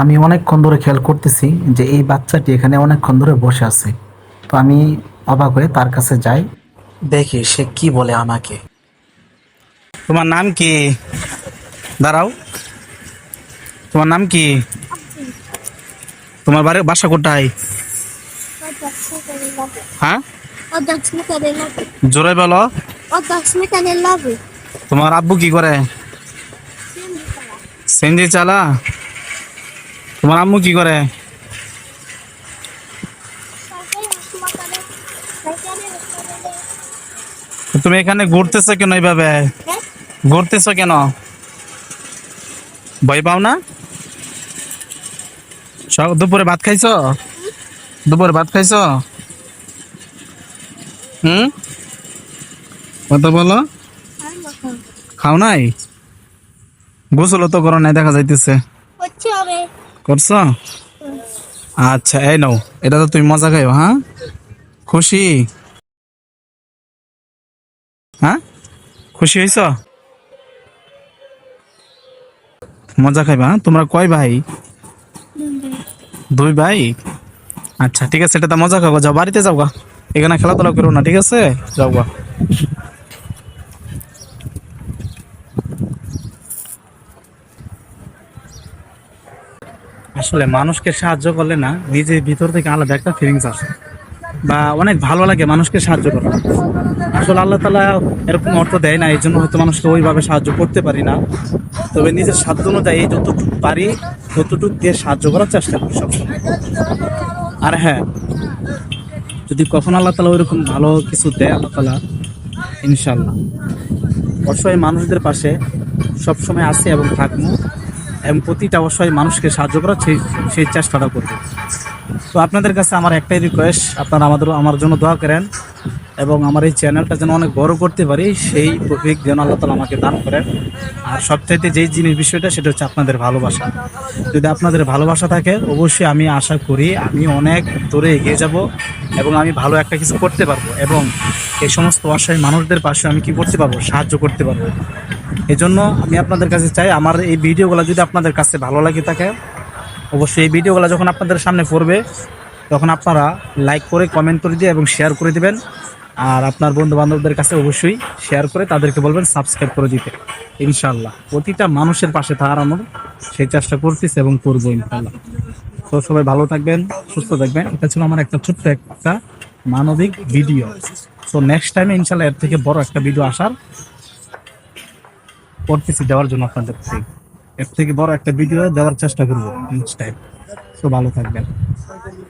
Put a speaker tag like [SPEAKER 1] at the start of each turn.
[SPEAKER 1] আমি অনেকক্ষণ ধরে খেয়াল করতেছি যে এই বাচ্চাটি এখানে অনেকক্ষণ ধরে বসে আছে। তো আমি অবাক হয়ে তার কাছে যাই। দেখি সে কি বলে আমাকে।
[SPEAKER 2] তোমার নাম কি? দাঁড়াও। তোমার নাম কি? তোমার বাড়ির বাসা কোথায়? হ্যাঁ. জোরে বলো. তোমার আব্বু কি করে? সেনজি চালা। তোমার আম্মু কি করে? তুমি এখানে ঘুরতেছো কেন এইভাবে? ঘুরতেছো কেন? ভয় পাও না? দুপুরে ভাত খাইছো? দুপুরে ভাত খাইছো? হুম? কথা বলো। খাও নাই? গোসল তো করো নাই, দেখা যাইতেছে।
[SPEAKER 3] হচ্ছে
[SPEAKER 2] করছ? আচ্ছা এই নাও, এটা তো তুমি মজা খাইও হ্যাঁ? খুশি? হ্যাঁ? খুশি হয়েছ মজা খাইবা হ্যাঁ? তোমরা কয় ভাই? দুই ভাই? আচ্ছা ঠিক আছে, এটা তো মজা খাব যাও, বাড়িতে যাও গা। এখানে খেলাধুলা করো না, ঠিক আছে? যাও গা। আসলে মানুষকে সাহায্য করলে না, নিজের ভিতর থেকে আলাদা একটা ফিলিংস আসে। বা অনেক ভালো লাগে মানুষকে সাহায্য করা। আসলে আল্লাহ তালা এরকম অর্থ দেয় না এই জন্য হয়তো মানুষকে ওইভাবে সাহায্য করতে পারি না। তবে নিজের সাধ্য অনুযায়ী যতটুকু পারি, ততটুকু দিয়ে সাহায্য করার চেষ্টা করি সবসময়। আর হ্যাঁ যদি কখন আল্লাহ তালা ওইরকম ভালো কিছু দেয়, আল্লাহ তালা ইনশাল্লাহ অসহায় মানুষদের পাশে সবসময় আছে এবং থাকব। এবং প্রতিটা অবশ্যই মানুষকে সাহায্য করার সেই সেই চেষ্টাটা করব। তো আপনাদের কাছে আমার একটাই রিকোয়েস্ট আপনারা আমাদের আমার জন্য দোয়া করেন এবং আমার এই চ্যানেলটা যেন অনেক বড় করতে পারি, সেই প্রফিক যেন আল্লাহ তালা আমাকে দান করেন। আর সবচাইতে যেই জিনিস বিষয়টা, সেটা হচ্ছে আপনাদের ভালোবাসা। যদি আপনাদের ভালোবাসা থাকে, অবশ্যই আমি আশা করি আমি অনেক দূরে এগিয়ে যাব এবং আমি ভালো একটা কিছু করতে পারব এবং এই সমস্ত অসহায় মানুষদের পাশে আমি কি করতে পারব? সাহায্য করতে পারব। এই জন্য আমি আপনাদের কাছে চাই, আমার এই ভিডিওগুলো যদি আপনাদের কাছে ভালো লাগে থাকে, অবশ্যই এই ভিডিওগুলো যখন আপনাদের সামনে পড়বে, তখন আপনারা লাইক করে কমেন্ট করে দিয়ে এবং শেয়ার করে দিবেন। আর আপনার বন্ধু বান্ধবদের কাছে অবশ্যই শেয়ার করে তাদেরকে বলবেন সাবস্ক্রাইব করে দিতে। ইনশাল্লাহ প্রতিটা মানুষের পাশে দাঁড়ানোর সেই চেষ্টা করতেছি এবং করব ইনশাল্লাহ তো সবাই ভালো থাকবেন, সুস্থ থাকবেন। এটা ছিল আমার একটা ছোট্ট একটা মানবিক ভিডিও। তো নেক্সট টাইমে ইনশাল্লাহ এর থেকে বড় একটা ভিডিও আসার করতেছি দেওয়ার জন্য আপনাদের এর থেকে বড় একটা ভিডিও দেওয়ার চেষ্টা করব নেক্সট টাইম তো ভালো থাকবেন।